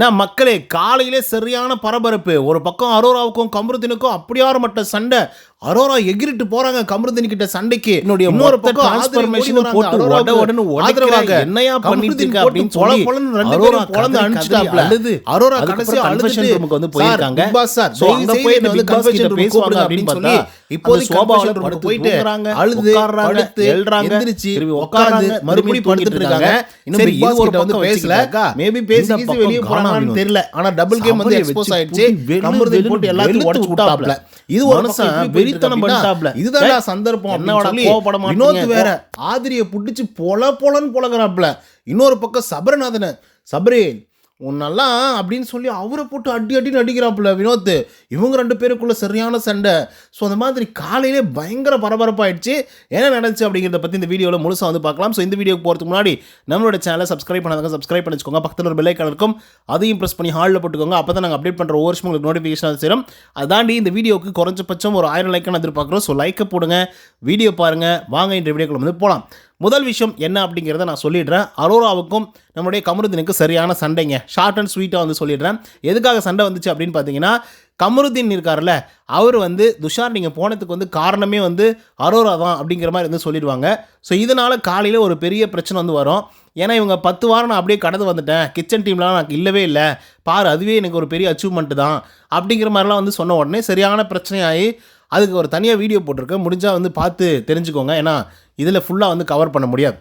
நான் மக்களே காலையிலே சரியான பரபரப்பு. ஒரு பக்கம் அரோராவுக்கும் கமருதீனுக்கும் அப்படியார மட்ட சண்டை. அரோரா எகிரிட்டு போறாங்க கமருதீன் கிட்ட சண்டைக்கு என்னுடைய இன்னொரு பக்கம் ஆதரவு போட்டு உட உடன்னு உடைக்கிறாங்க. என்னையா பண்ணிட்டு இருக்க அப்படின்னு சொல்லி ரெண்டு பேரும் கதறி அனுப்பிச்சிட்டாப்ல. அழுது. அரோரா அதுக்கப்புறம் கடைசியா confession அழுதுட்டு, room க்கு வந்து "சார், போயிருக்காங்க. பாஸ் சார், தயவு அங்க போய் வந்து க்கு பேசுவாங்க அப்படின்னு சொல்லி, அந்த சோபாவுல படுத்து போயிட்டு அழுது, படுத்து, எழுறாங்க, எந்திரிச்சு, உட்கார்ந்து, மறுபடியும் படுத்துட்டு இருக்காங்க. இன்னும் இது ஒரு பக்கம் பேசல. Maybe பேசி வெளிய வினோத். தெரியல. ஆனா double game வந்து வச்சு ஆயிடுச்சு. வெளு கமருதீன் போட்டு எல்லாத்தையும் உடைச்சு விட்டாப்ல. இது ஒரு மனுஷன் பண்ணிட்டாப்ல. டேய், சந்தர்ப்பம் என்னடா கோவப்பட? வினோத் வேற ஆதிரியை புடிச்சு பொல பொலன்னு பொலகிறாப்ல இன்னொரு பக்கம் சபரநாதன சபரி உன்னெல்லாம் அப்படின்னு சொல்லி அவரை போட்டு அடி அடின்னு அடிக்கிறாப்புல வினோத் இவங்க ரெண்டு பேருக்குள்ள சரியான சண்டை. ஸோ அந்த மாதிரி காலையிலே பயங்கர பரபரப்பாயிடுச்சு. என்ன நடந்துச்சு அப்படிங்கிறத பற்றி இந்த வீடியோவில் முழுசாக வந்து பார்க்கலாம். ஸோ இந்த வீடியோக்கு போகிறதுக்கு முன்னாடி நம்மளோட சேனலை சப்ஸ்கிரைப் பண்ணாதவங்க சப்ஸ்கிரைப் பண்ணிச்சுக்கோங்க. பக்கத்தில் ஒரு பெல்லைக்கான இருக்கும். அதையும் ப்ரெஸ் பண்ணி ஹாலில் போட்டுக்கோங்க. அப்போ தான் நாங்கள் அப்டேட் பண்ணுற ஒவ்வொரு விஷயம் உங்களுக்கு நோட்டிஃபிகேஷன் சேரும். அதாண்டி இந்த வீடியோக்கு குறைஞ்சபட்சம் ஒரு ஆயிரம் லைக்கான எதிர்பார்க்குறோம். ஸோ லைக்கை போடுங்க. வீடியோ பாருங்கள் வாங்க இந்த வீடியோக்குள்ள வந்து போகலாம் முதல் விஷயம் என்ன அப்படிங்கிறத நான் சொல்லிடுறேன். அரோராவுக்கும் நம்முடைய கமருதீனுக்கு சரியான சண்டைங்க. ஷார்ட் அண்ட் ஸ்வீட்டாக வந்து சொல்லிடுறேன். எதுக்காக சண்டை வந்துச்சு அப்படின்னு பார்த்தீங்கன்னா கமருதீன் இருக்கார்ல அவர் வந்து துஷார் நீங்கள் போனதுக்கு வந்து காரணமே வந்து அரோரா தான் அப்படிங்கிற மாதிரி வந்து சொல்லிடுவாங்க. ஸோ இதனால் காலையில் ஒரு பெரிய பிரச்சனை வந்து வரும். ஏன்னா இவங்க பத்து வாரம் நான் அப்படியே கடந்து வந்துட்டேன். கிச்சன் டீம்லாம் நான் இல்லவே இல்லை. பாரு அதுவே எனக்கு ஒரு பெரிய அச்சீவ்மெண்ட் தான் அப்படிங்கிற மாதிரிலாம் வந்து சொன்ன உடனே சரியான பிரச்சனையாகி அதுக்கு ஒரு தனியாக வீடியோ போட்டிருக்கேன் முடிஞ்சால் வந்து பார்த்து தெரிஞ்சுக்கோங்க. ஏன்னா இதில் ஃபுல்லாக வந்து கவர் பண்ண முடியாது.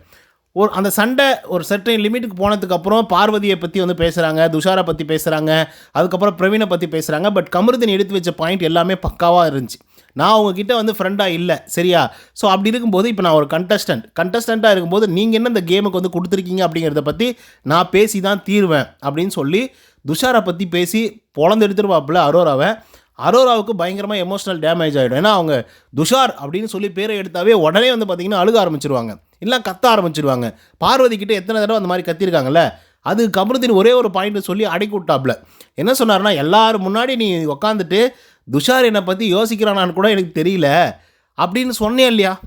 ஒரு அந்த சண்டை ஒரு சர்டன் லிமிட்டுக்கு போனதுக்கப்புறம் பார்வதியை பற்றி வந்து பேசுகிறாங்க துஷாரை பற்றி பேசுகிறாங்க அதுக்கப்புறம் பிரவீனை பற்றி பேசுகிறாங்க பட் கமருதன் எடுத்து வச்ச பாயிண்ட் எல்லாமே பக்காவாக இருந்துச்சு. நான் உங்ககிட்ட வந்து ஃப்ரெண்டாக இல்லை சரியா? ஸோ அப்படி இருக்கும்போது இப்போ நான் ஒரு கண்டஸ்டன்ட் கண்டஸ்டண்ட்டாக இருக்கும்போது நீங்கள் என்ன இந்த கேமுக்கு வந்து கொடுத்துருக்கீங்க அப்படிங்கிறத பற்றி நான் பேசி தான் தீருவேன் அப்படின்னு சொல்லி துஷாரை பற்றி பேசி பொழந்து எடுத்துருவாப்புல அரோராவை. அரோராவுக்கு பயங்கரமாக எமோஷனல் டேமேஜ் ஆகிடும் ஏன்னா அவங்க துஷார் அப்படின்னு சொல்லி பேரை எடுத்தாவே உடனே வந்து பார்த்திங்கன்னா அழுக ஆரம்பிச்சிருவாங்க. இல்லை கத்த ஆரம்பிச்சிருவாங்க. பார்வதி கிட்டே எத்தனை தடவை அந்த மாதிரி கத்திருக்காங்கல்ல? அது கமருதீன் ஒரே ஒரு பாயிண்ட் சொல்லி அடக்கி விட்டாப்ல. என்ன சொன்னார்னா எல்லாரும் முன்னாடி நீ உக்காந்துட்டு துஷார் என்னை பற்றி யோசிக்கிறானான்னு கூட எனக்கு தெரியல. அப்படின்னு சொன்னேன் இல்லையா?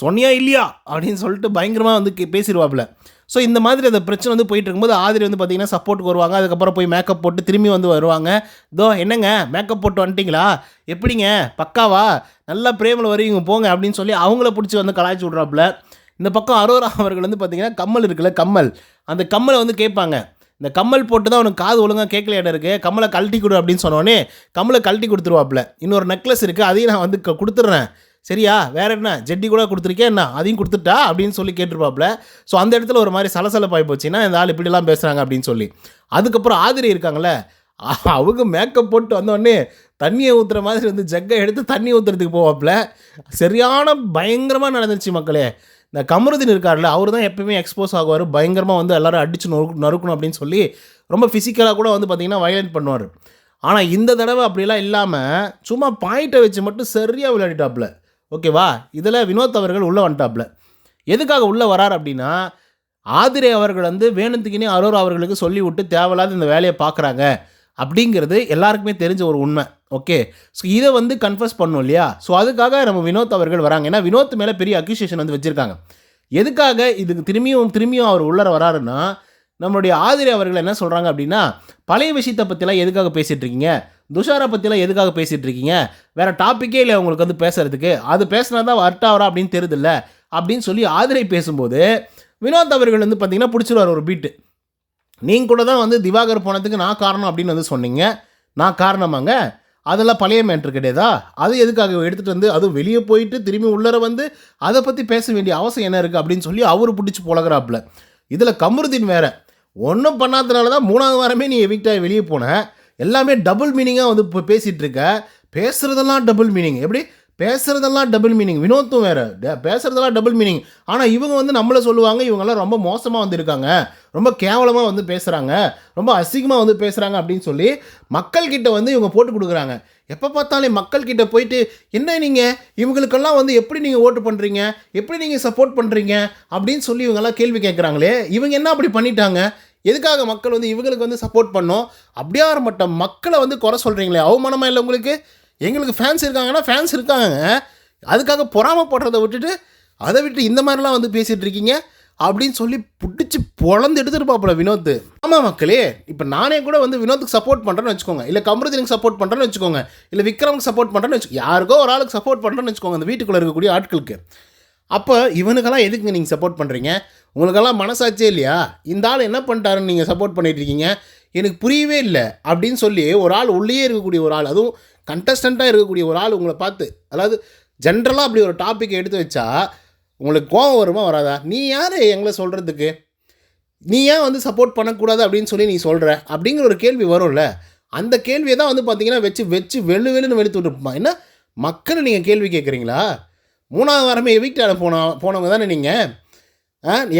சொன்னியா இல்லையா? அப்படின்னு சொல்லிட்டு பயங்கரமாக வந்து பேசிடுவாப்புல ஸோ இந்த மாதிரி அந்த பிரச்சனை வந்து போயிட்டு இருக்கும்போது ஆதிரி வந்து பார்த்தீங்கன்னா சப்போர்ட்டுக்கு வருவாங்க. அதுக்கப்புறம் போய் மேக்கப் போட்டு திரும்பி வந்து வருவாங்க. தோ என்னங்க? மேக்கப் போட்டு வந்துட்டீங்களா? எப்படிங்க? பக்காவா? நல்லா பிரேமில் வருவீங்க போங்க அப்படின்னு சொல்லி அவங்கள பிடிச்சி வந்து கலாய்ச்சி விட்றாப்புல. இந்த பக்கம் அரோரா அவர்கள் வந்து பார்த்தீங்கன்னா கம்மல் இருக்குல்ல கம்மல். அந்த கம்மலை வந்து கேட்பாங்க. இந்த கம்மல் போட்டு தான் உனக்கு காது ஒழுங்காக கேட்கல இடம் இருக்குது கம்மலை கழட்டி கொடு அப்படின்னு சொன்னோடனே கம்மலை கழட்டி கொடுத்துருவாப்புல. இன்னொரு நெக்லஸ் இருக்குது அதையும் நான் வந்து க- கொடுத்துட்றேன். சரியா? வேற என்ன? ஜெட்டி கூட கொடுத்துருக்கேன் என்ன? அதையும் கொடுத்துட்டா? அப்படின்னு சொல்லி கேட்டிருப்பாப்ல ஸோ அந்த இடத்துல ஒரு மாதிரி சலசலப்பாகி போச்சுன்னா இந்த ஆள் இப்படிலாம் பேசுகிறாங்க அப்படின்னு சொல்லி. அதுக்கப்புறம் ஆதிரி இருக்காங்களே அவங்க மேக்கப் போட்டு வந்தோடனே தண்ணியை ஊற்றுற மாதிரி வந்து ஜக்கை எடுத்து தண்ணி ஊற்றுறதுக்கு போவாப்புல. சரியான பயங்கரமாக நடந்துருச்சு மக்களே. இந்த கமருதீன் இருக்கார்ல அவர் தான் எப்பயுமே எக்ஸ்போஸ் ஆகுவார். பயங்கரமாக வந்து எல்லோரும் அடிச்சு நொறுக்கு நறுக்கணும் அப்படின்னு சொல்லி ரொம்ப ஃபிசிக்கலாக கூட வந்து பார்த்திங்கன்னா வயலண்ட் பண்ணுவார். ஆனால் இந்த தடவை அப்படிலாம் இல்லாமல் சும்மா பாயிண்ட்டை வச்சு மட்டும் சரியாக விளையாடிட்டாப்புல. ஓகேவா? இதில் வினோத் அவர்கள் உள்ளே வந்துட்டாப்புல எதுக்காக உள்ளே வரார் அப்படின்னா ஆதிரே அவர்கள் வந்து வேணுத்துக்கினே அரோரா அவர்களுக்கு சொல்லி விட்டு தேவையில்லாத இந்த வேலையை பார்க்குறாங்க. அப்படிங்கிறது எல்லாருக்குமே தெரிஞ்ச ஒரு உண்மை. ஓகே? ஸோ இதை வந்து கன்ஃபர்ஸ் பண்ணணும் இல்லையா? ஸோ அதுக்காக நம்ம வினோத் அவர்கள் வராங்க. ஏன்னா வினோத் மேலே பெரிய அக்யூசியேஷன் வந்து வச்சுருக்காங்க. எதுக்காக இதுக்கு திரும்பியும் திரும்பியும் அவர் உள்ளர வராருன்னா நம்மளுடைய ஆதிரி அவர்கள் என்ன சொல்கிறாங்க அப்படின்னா பழைய விஷயத்தை பற்றிலாம் எதுக்காக பேசிகிட்டு இருக்கீங்க? துஷாரை பற்றிலாம் எதுக்காக பேசிகிட்டு இருக்கீங்க வேறு டாப்பிக்கே இல்லை உங்களுக்கு வந்து பேசுறதுக்கு? அது பேசினா தான் வரட்டாவரா அப்படின்னு தெரியுதுல்ல? அப்படின்னு சொல்லி ஆதிரை பேசும்போது வினோத் அவர்கள் வந்து பார்த்தீங்கன்னா பிடிச்சிருவார் ஒரு பீட்டு நீங்கள் கூட தான் வந்து திவாகர் போனதுக்கு நான் காரணம் அப்படின்னு வந்து சொன்னீங்க. நான் காரணமாங்க? அதெல்லாம் பழைய மேட்ரு கிடையாதா? அது எதுக்காக? எடுத்துகிட்டு வந்து அதுவும் வெளியே போயிட்டு திரும்பி உள்ளர வந்து அதை பற்றி பேச வேண்டிய அவசியம் என்ன இருக்குது அப்படின்னு சொல்லி அவர் பிடிச்சி போலகிறாப்புல இதில் கமருதீன் வேற. ஒன்றும் பண்ணாததுனால தான் மூணாவது வாரமே நீ எவிக்டாக வெளியே போனேன் எல்லாமே டபுள் மீனிங்காக வந்து இப்போ பேசிகிட்டு இருக்க பேசுகிறதெல்லாம் டபுள் மீனிங் எப்படி? பேசுகிறதெல்லாம் டபுள் மீனிங் வினோத்தும் வேறு. பேசுகிறதெல்லாம் டபுள் மீனிங் ஆனால் இவங்க வந்து நம்மளை சொல்லுவாங்க இவங்கெல்லாம் ரொம்ப மோசமாக வந்திருக்காங்க. ரொம்ப கேவலமாக வந்து பேசுகிறாங்க ரொம்ப அசிங்கமாக வந்து பேசுகிறாங்க அப்படின்னு சொல்லி மக்கள்கிட்ட வந்து இவங்க போட்டு கொடுக்குறாங்க. எப்போ பார்த்தாலும் மக்கள்கிட்ட போயிட்டு என்ன நீங்கள் இவங்களுக்கெல்லாம் வந்து எப்படி நீங்கள் ஓட்டு பண்ணுறீங்க எப்படி நீங்கள் சப்போர்ட் பண்ணுறீங்க அப்படின்னு சொல்லி இவங்கெல்லாம் கேள்வி கேட்குறாங்களே. இவங்க என்ன அப்படி பண்ணிட்டாங்க? எதுக்காக மக்கள் வந்து இவங்களுக்கு வந்து சப்போர்ட் பண்ணோம்? அப்படியே மட்ட மக்களை வந்து குறை சொல்கிறீங்களே அவமானமாக இல்லை உங்களுக்கு? எங்களுக்கு ஃபேன்ஸ் இருக்காங்கன்னா ஃபேன்ஸ் இருக்காங்க. அதுக்காக பொறாமப்படுறதை விட்டுட்டு அதை விட்டு இந்த மாதிரிலாம் வந்து பேசிகிட்டு இருக்கீங்க அப்படின்னு சொல்லி பிடிச்சி பொழந்து எடுத்துருப்பாப்புல வினோத் ஆமாம் மக்களே இப்போ நானே கூட வந்து வினோத்துக்கு சப்போர்ட் பண்ணுறேன்னு வச்சுக்கோங்க. இல்லை கமருதீனுக்கு சப்போர்ட் பண்ணுறேன்னு வச்சுக்கோங்க. இல்லை விக்ரமுக்கு சப்போர்ட் பண்ணுறேன்னு வச்சு யாருக்கோ ஒரு ஆளுக்கு சப்போர்ட் பண்ணுறேன்னு வச்சுக்கோங்க அந்த வீட்டுக்குள்ளே இருக்கக்கூடிய ஆட்களுக்கு. அப்போ இவனுக்கெல்லாம் எதுக்குங்க நீங்கள் சப்போர்ட் பண்ணுறீங்க உங்களுக்கெல்லாம் மனசாச்சே இல்லையா? இந்த ஆள் என்ன பண்ணிட்டாருன்னு நீங்கள் சப்போர்ட் பண்ணிட்டு இருக்கீங்க? எனக்கு புரியவே இல்லை அப்படின்னு சொல்லி ஒரு ஆள் உள்ளே இருக்கக்கூடிய ஒரு ஆள் அதுவும் கண்டஸ்டண்ட்டாக இருக்கக்கூடிய ஒரு ஆள் உங்களை பார்த்து அதாவது ஜென்ரலாக அப்படி ஒரு டாப்பிக்கை எடுத்து வச்சா உங்களுக்கு கோவம் வருமா வராதா? நீ யார் எங்களை சொல்கிறதுக்கு நீ ஏன் வந்து சப்போர்ட் பண்ணக்கூடாது அப்படின்னு சொல்லி நீ சொல்கிற அப்படிங்கிற ஒரு கேள்வி வரும்ல. அந்த கேள்வியை தான் வந்து பார்த்தீங்கன்னா வச்சு வச்சு வெளு வெளுன்னு வெளுத்து விட்டுருப்பா என்ன? மக்களை நீங்கள் கேள்வி கேட்குறீங்களா? மூணாவது வாரமே எவிக்டால் போன போனவங்க தானே நீங்கள்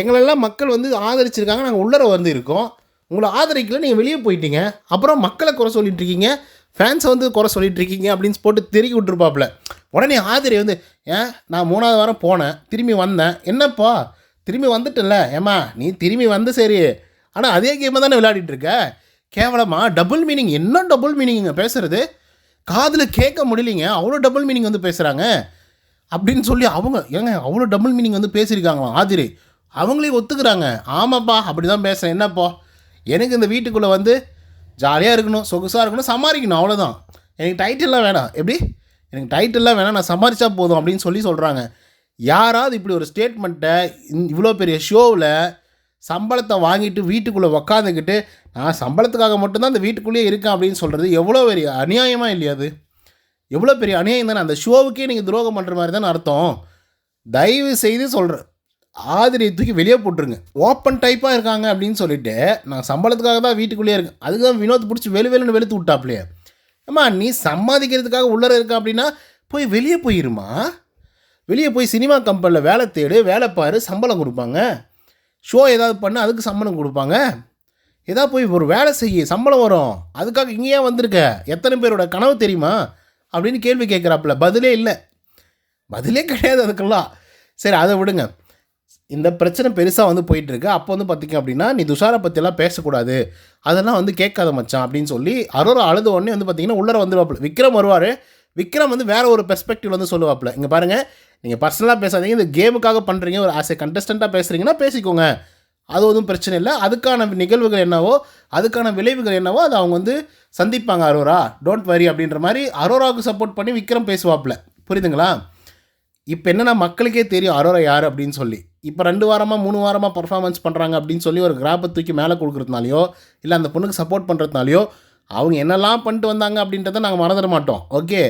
எங்களெல்லாம் மக்கள் வந்து ஆதரிச்சிருக்காங்க நாங்கள் உள்ளர வந்து இருக்கோம். உங்களை ஆதரிக்கல நீங்கள் வெளியே போயிட்டீங்க. அப்புறம் மக்களை குறை சொல்லிட்டு இருக்கீங்க. ஃபேன்ஸை வந்து குறை சொல்லிட்டு இருக்கீங்க அப்படின்னு போட்டு தெருக்கி விட்டுருப்பாப்புல. உடனே ஆதிரி வந்து ஏன் நான் மூணாவது வாரம் போனேன் திரும்பி வந்தேன். என்னப்பா? திரும்பி வந்துட்டல ஏம்மா நீ திரும்பி வந்து சரி. ஆனால் அதே கேமை தானே விளையாடிட்டு இருக்க? கேவலமா? டபுள் மீனிங் என்ன டபுள் மீனிங் பேசுறது? காதில் கேட்க முடியலைங்க. அவ்வளோ டபுள் மீனிங் வந்து பேசுகிறாங்க அப்படின்னு சொல்லி அவங்க ஏங்க அவ்வளோ டபுள் மீனிங் வந்து பேசியிருக்காங்களாம் ஆதிரி. அவங்களே ஒத்துக்கிறாங்க. ஆமாப்பா அப்படி தான் பேசுகிறேன் என்னப்பா? எனக்கு இந்த வீட்டுக்குள்ளே வந்து ஜாலியாக இருக்கணும் சொகுசாக இருக்கணும் சமாளிக்கணும் அவ்வளோதான் எனக்கு டைட்டில்லாம் வேணாம். எப்படி? எனக்கு டைட்டில்லாம் வேணாம் நான் சமாளித்தா போதும் அப்படின்னு சொல்லி சொல்கிறாங்க யாராவது இப்படி ஒரு ஸ்டேட்மெண்ட்டை இவ்வளோ பெரிய ஷோவில் சம்பளத்தை வாங்கிட்டு வீட்டுக்குள்ளே உக்காந்துக்கிட்டு நான் சம்பளத்துக்காக மட்டும்தான் இந்த வீட்டுக்குள்ளேயே இருக்கேன் அப்படின்னு சொல்கிறது எவ்வளோ பெரிய அநியாயமாக இல்லையா அது? எவ்வளோ பெரிய அநியாயம் தானே? அந்த ஷோவுக்கே நீங்கள் துரோகம் பண்ணுற மாதிரி தானே அர்த்தம். தயவு செய்து சொல்கிறேன் ஆதிரியை தூக்கி வெளியே போட்டுருங்க. ஓப்பன் டைப்பாக இருக்காங்க அப்படின்னு சொல்லிட்டு நான் சம்பளத்துக்காக தான் வீட்டுக்குள்ளேயே இருக்கேன். அதுக்கு தான் வினோத் பிடிச்சி வெளி வெளுன்னு வெளுத்து விட்டாப்லையே. அம்மா நீ சம்பாதிக்கிறதுக்காக உள்ளர இருக்க அப்படின்னா போய் வெளியே போயிருமா? வெளியே போய் சினிமா கம்பெனியில் வேலை தேடு வேலை பாரு சம்பளம் கொடுப்பாங்க. ஷோ ஏதாவது பண்ண அதுக்கு சம்பளம் கொடுப்பாங்க. ஏதாவது போய் ஒரு வேலை செய்ய சம்பளம் வரும். அதுக்காக இங்கேயே வந்திருக்க. எத்தனை பேரோட கனவு தெரியுமா? அப்படின்னு கேள்வி கேட்குறாப்புல. பதிலே இல்லை. பதிலே கிடையாது அதுக்கெல்லாம். சரி அதை விடுங்க. இந்த பிரச்சனை பெருசாக வந்து போயிட்டுருக்கு. அப்போ வந்து பார்த்திங்க அப்படின்னா நீ துஷாரை பற்றியெல்லாம் பேசக்கூடாது. அதெல்லாம் வந்து கேட்காத மச்சான் அப்படின்னு சொல்லி அரோரா அழுத உடனே வந்து பார்த்திங்கன்னா உள்ளர வந்துருவாப்புல. விக்ரம் வருவார். விக்ரம் வந்து வேறு ஒரு பெர்ஸ்பெக்டிவ் வந்து சொல்லுவாப்பில். இங்கே பாருங்கள் நீங்கள் பர்சனலாக பேசாதீங்க. இந்த கேமுக்காக பண்ணுறீங்க ஒரு ஆஸ் எ கண்டஸ்டண்ட்டாக பேசுகிறீங்கன்னா பேசிக்கோங்க. அது ஒன்றும் பிரச்சனை இல்லை. அதுக்கான நிகழ்வுகள் என்னவோ அதுக்கான விளைவுகள் என்னவோ அதை அவங்க வந்து சந்திப்பாங்க அரோரா. டோன்ட் வரி அப்படின்ற மாதிரி அரோராவுக்கு சப்போர்ட் பண்ணி விக்ரம் பேசுவாப்புல. புரியுதுங்களா? இப்போ என்னென்னா மக்களுக்கே தெரியும் அரோரா யார் அப்படின்னு சொல்லி. இப்போ ரெண்டு வாரமாக மூணு வாரமாக பர்ஃபார்மன்ஸ் பண்ணுறாங்க அப்படின்னு சொல்லி ஒரு கிராப்பை தூக்கி மேலே கொடுக்குறதுனாலையோ இல்லை அந்த பொண்ணுக்கு சப்போர்ட் பண்ணுறதுனாலையோ அவங்க என்னெல்லாம் பண்ணிட்டு வந்தாங்க அப்படின்றத நாங்கள் மறந்துட மாட்டோம். ஓகே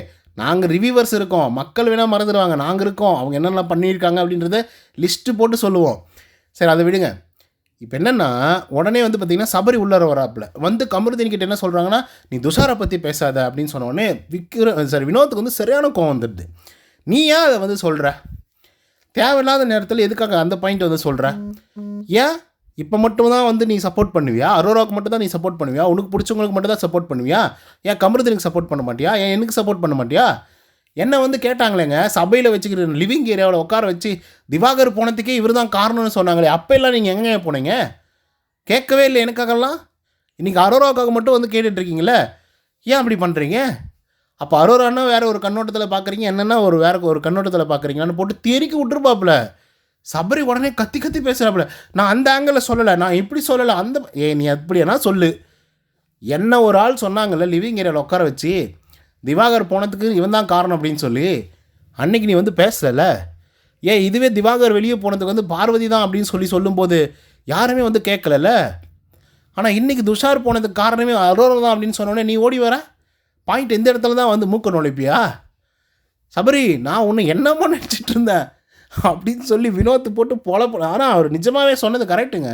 நாங்கள் ரிவ்யூவர்ஸ் இருக்கோம். மக்கள் வேணால் மறந்துடுவாங்க. நாங்கள் இருக்கோம். அவங்க என்னெல்லாம் பண்ணியிருக்காங்க அப்படின்றத லிஸ்ட்டு போட்டு சொல்லுவோம். சரி அதை விடுங்க. இப்போ என்னென்னா உடனே வந்து பார்த்திங்கன்னா சபரி உள்ளார வராப்புல. வந்து கமருதீன் கிட்ட என்ன சொல்கிறாங்கன்னா நீ துஷாரை பற்றி பேசாத அப்படின்னு சொன்னோடனே விக்கிர விக்ர சாரி வினோத்துக்கு வந்து சரியான கோவம் வந்துடுது. நீ ஏன் அதை வந்து சொல்கிற தேவையில்லாத நேரத்தில் எதுக்காக அந்த பாயிண்ட் வந்து சொல்கிற ஏன்? இப்போ மட்டும் தான் வந்து நீ சப்போர்ட் பண்ணுவியா? அரோராவுக்கு மட்டும் தான் நீ சப்போர்ட் பண்ணுவியா? உனக்கு பிடிச்சவங்களுக்கு மட்டும் தான் சப்போர்ட் பண்ணுவியா? ஏன் கமருதீனுக்கு சப்போர்ட் பண்ண மாட்டியா? ஏன் எனக்கு சப்போர்ட் பண்ண மாட்டியா? என்னை வந்து கேட்டாங்களேங்க சபையில் வச்சுக்கிற லிவிங் ஏரியாவில் உட்கார வச்சு திவாகர் போனதுக்கே இவர் தான் காரணம்னு சொன்னாங்களே அப்போ எல்லாம் நீங்கள் எங்கே போனீங்க? கேட்கவே இல்லை எனக்காகலாம். இன்றைக்கி அரோராவுக்காக மட்டும் வந்து கேட்டுட்ருக்கீங்களே ஏன் அப்படி பண்ணுறீங்க அப்போ அரோரானா வேறு ஒரு கண்ணோட்டத்தில் பார்க்குறீங்க என்னென்னா ஒரு வேறு ஒரு கண்ணோட்டத்தில் பார்க்குறீங்களான்னு போட்டு தெறிக்க விட்டுருப்பாப்புல. சபரி உடனே கத்தி கத்தி பேசுகிறாப்புல நான் அந்த ஆங்கிளில் சொல்லலை நான் இப்படி சொல்லலை அந்த ஏ நீ அப்படியானா சொல்லு. என்ன ஒரு ஆள் சொன்னாங்கல்ல லிவிங் ஏரியாவில் உட்கார வச்சு திவாகர் போனதுக்கு இவன் தான் காரணம் அப்படின்னு சொல்லி அன்னைக்கு நீ வந்து பேசல. ஏன் இதுவே திவாகர் வெளியே போனதுக்கு வந்து பார்வதி தான் அப்படின்னு சொல்லி சொல்லும்போது யாருமே வந்து கேட்கலல்ல? ஆனால் இன்றைக்கி துஷார் போனதுக்கு காரணமே அரோரம் தான் அப்படின்னு சொன்னோடனே நீ ஓடி வர. பாயிண்ட் எந்த இடத்துல தான் வந்து மூக்க நுழைப்பியா? சபரி நான் ஒன்று என்னமோ நினச்சிட்டு இருந்தேன் அப்படின்னு சொல்லி வினோத்து போட்டு பொல ஆனால் அவர் நிஜமாகவே சொன்னது கரெக்டுங்க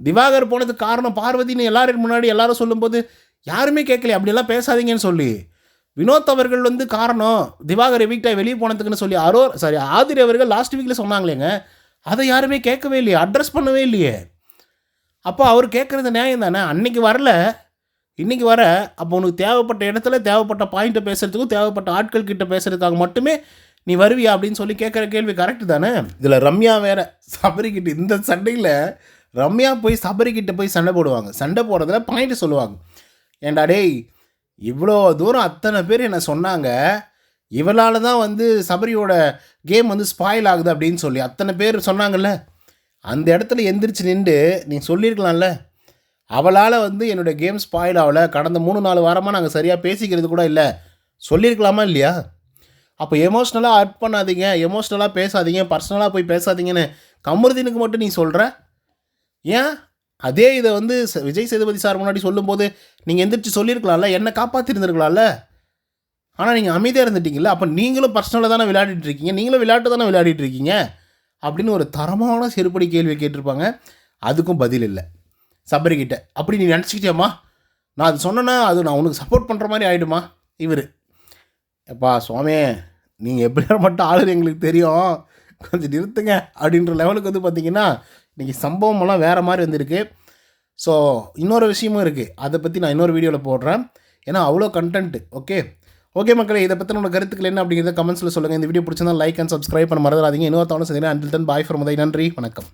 திவாகர் போனதுக்கு காரணம் பார்வதின்னு எல்லாரும் முன்னாடி எல்லாரும் சொல்லும்போது யாருமே கேட்கல அப்படியெல்லாம் பேசாதீங்கன்னு சொல்லி. வினோத் அவர்கள் வந்து காரணம் திவாகர் வீக்டாக வெளியே போனதுக்குன்னு சொல்லி அரோ சாரி ஆதிரி அவர்கள் லாஸ்ட் வீக்கில் சொன்னாங்களேங்க. அதை யாருமே கேட்கவே இல்லையே அட்ரஸ் பண்ணவே இல்லையே. அப்போ அவர் கேட்குறது நியாயம் தானே? அன்னைக்கு வரல இன்றைக்கி வர அப்போ உனக்கு தேவைப்பட்ட இடத்துல தேவைப்பட்ட பாயிண்ட்டை பேசுகிறதுக்கும் தேவைப்பட்ட ஆட்கள் கிட்ட பேசுகிறதுக்காக மட்டுமே நீ வருவியா அப்படின்னு சொல்லி கேட்குற கேள்வி கரெக்டு தானே? இதில் ரம்யா வேற சபரிக்கிட்ட இந்த சண்டையில் ரம்யா போய் சபரிக்கிட்ட போய் சண்டை போடுவாங்க. சண்டை போடுறதுல பாயிண்ட்டு சொல்லுவாங்க. ஏன்டா டேய் இவ்வளோ தூரம் அத்தனை பேர் என்னை சொன்னாங்க. இவளால் தான் வந்து சபரியோட கேம் வந்து ஸ்பாயில் ஆகுது அப்படின்னு சொல்லி அத்தனை பேர் சொன்னாங்கல்ல. அந்த இடத்துல எந்திரிச்சு நின்று நீ சொல்லியிருக்கலாம்ல. அவளால் வந்து என்னுடைய கேம் ஸ்பாயில் ஆகலை. கடந்த மூணு நாலு வாரமாக நாங்கள் சரியாக பேசிக்கிறது கூட இல்லை. சொல்லியிருக்கலாமா இல்லையா? அப்போ எமோஷ்னலாக அட் பண்ணாதீங்க. எமோஷ்னலாக பேசாதீங்க. பர்சனலாக போய் பேசாதீங்கன்னு கமருதீனுக்கு மட்டும் நீ சொல்கிற ஏன்? அதே இதை வந்து ச- விஜய் சேதுபதி சார் முன்னாடி சொல்லும்போது நீங்கள் எந்திரிச்சு சொல்லியிருக்கலாம்ல என்னை காப்பாற்றிருந்துருக்கலாம்ல ஆனால் நீங்கள் அமைதியாக இருந்துட்டீங்கல்ல அப்போ நீங்களும் பர்சனலாக தானே விளையாடிட்டு இருக்கீங்க நீங்களும் விளையாட்டு தானே விளையாடிட்டு இருக்கீங்க? அப்படின்னு ஒரு தரமான செருப்படி கேள்வி கேட்டிருப்பாங்க. அதுக்கும் பதில் இல்லை. சபரிக்கிட்ட அப்படி நீ நினச்சிக்கிட்டியாம்மா? நான் அது சொன்னேன்னா அது நான் உனக்கு சப்போர்ட் பண்ணுற மாதிரி ஆகிடுமா இவர் எப்பா சுவாமி நீங்கள் எப்படியா மட்டும் ஆளு எங்களுக்கு தெரியும். கொஞ்சம் நிறுத்துங்க அப்படின்ற லெவலுக்கு வந்து பார்த்தீங்கன்னா இன்றைக்கி சம்பவமெல்லாம் வேறு மாதிரி வந்திருக்கு. ஸோ இன்னொரு விஷயமும் இருக்குது அதை பற்றி நான் இன்னொரு வீடியோவில் போடுறேன். ஏன்னா அவ்வளோ கண்டென்ட்டு ஓகே ஓகே மக்களே இதை பற்றின உங்கள் கருத்துக்கள் என்ன அப்படிங்கிறத கமெண்ட்ஸில் சொல்லுங்கள் இந்த வீடியோ பிடிச்சிருந்தா லைக் அண்ட் சப்ஸ்கிரைப் பண்ண மறந்துடாதீங்க. இன்னொரு தவணை செஞ்சீங்கன்னா அண்டில் தன் பாய் ஃப்ரம் நன்றி. வணக்கம்.